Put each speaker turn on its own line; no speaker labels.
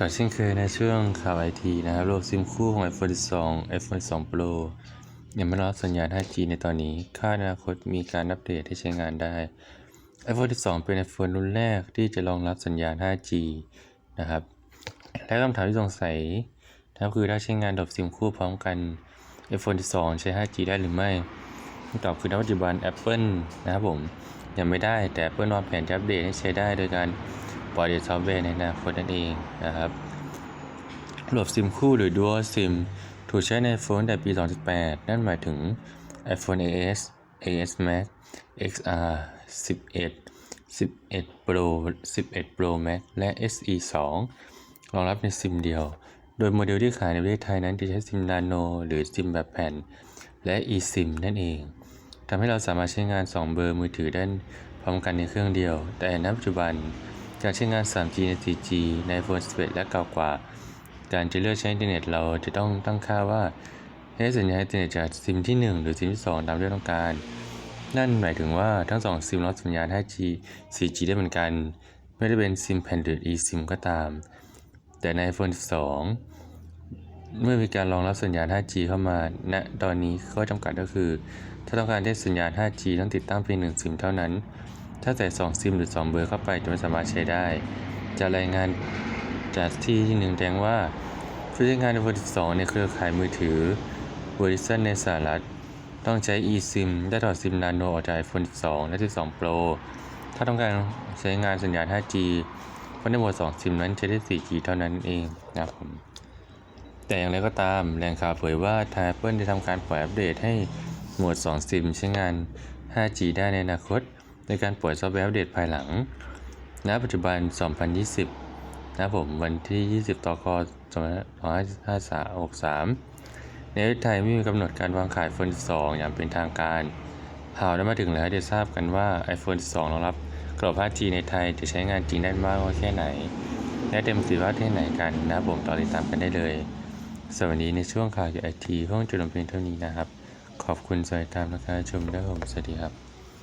ก่อนเช่นเคยในช่วงข่าวไอทีนะครับโลกซิมคู่ของ iPhone 12 iPhone 12 Pro ยังไม่รับสัญญาณ 5G ในตอนนี้ คาดอนาคตมีการอัปเดตให้ใช้งานได้ iPhone 12 เป็น iPhone รุ่นแรกที่จะรองรับสัญญาณ 5G นะครับ และคำถามที่สงสัยนะครับคือถ้าใช้งานดอกซิมคู่พร้อมกัน iPhone 12 ใช้ 5G ได้หรือไม่คำตอบคือณปัจจุบัน Apple นะครับผมยังไม่ได้แต่ Apple วางแผนจะอัปเดตให้ใช้ได้โดยการ ปล่อยเดทซอฟต์แวร์ในอนาคตนั่นเองนะครับระบบซิมคู่หรือ Dual SIM ถูกใช้ใน iPhone ตั้งแต่ปี 2018 นั่นหมายถึง iPhone AS AS Max XR 11 11 Pro 11 Pro Max และ SE 2รองรับในซิมเดียว โดยโมเดลที่ขายในประเทศไทยนั้นจะใช้ซิมนาโนหรือซิมแบบแผ่น และ eSIM นั่นเองทำให้เราสามารถใช้งาน 2 เบอร์มือถือได้พร้อมกันในเครื่องเดียว แต่ณปัจจุบัน การใช้งาน 3G ใน 4G ใน iPhone 11 และเก่ากว่า การจะเลือกใช้อินเทอร์เน็ตเราจะต้องตั้งค่าว่าให้สัญญาณอินเทอร์เน็ตจากซิมที่ 1 หรือซิมที่ 2 ตามที่ต้องการ นั่นหมายถึงว่าทั้ง 2 ซิมรับสัญญาณ 5G 4G ได้เหมือนกัน ไม่ได้เป็นซิมแผ่นหรือ eSIM ก็ตาม แต่ใน iPhone 12 เมื่อมีการรองรับสัญญาณ 5G เข้ามาณตอนนี้ข้อจำกัดก็คือ ถ้าต้องการได้สัญญาณ 5G ต้องติดตั้งเพียง1ซิมเท่านั้น ถ้าใส่ 2 ซิมหรือ 2 เบอร์เข้าไปจะไม่สามารถใช้ได้ จะรายงานจากที่ที่หนึ่งแจ้งว่าผู้ใช้งาน iPhone 12ในเครือข่ายมือถือ Verizon ในสหรัฐ ต้องใช้ eSIM ได้ถอดซิมนาโนออกจาก iPhone 12 และ 12 Pro ถ้าต้องการใช้งานสัญญาณ 5G เพราะในโหมด2ซิมนั้นใช้ได้ 4G เท่านั้นเองนะครับผมแต่อย่างไรก็ตามแหล่งข่าวเผยว่าทาง Apple จะทำการปล่อยอัปเดตให้โหมด2 ซิมใช้งาน 5G ได้ในอนาคต โดยการปล่อยซอฟต์แวร์อัปเดตภายหลังณปัจจุบัน 2020 นะครับผมวันที่ 20ต่อก2563 ในประเทศไทยไม่มีกำหนดการวางขาย iPhone 12 อย่างเป็นทางการข่าวได้มาถึงแล้วให้ได้ทราบกันว่า iPhone 12 รองรับกรอบ 5G ในไทยจะใช้งานจริงได้มากน้อยแค่ไหน และเต็มสิทธิภาที่ไหนกันนะครับผมต่อติดตามกันได้เลยสวัสดีในช่วงข่าวจากไอทีห้องจุดลำเพียงเท่านี้นะครับ ขอบคุณสายตามและการชมด้วยผมสวัสดีครับ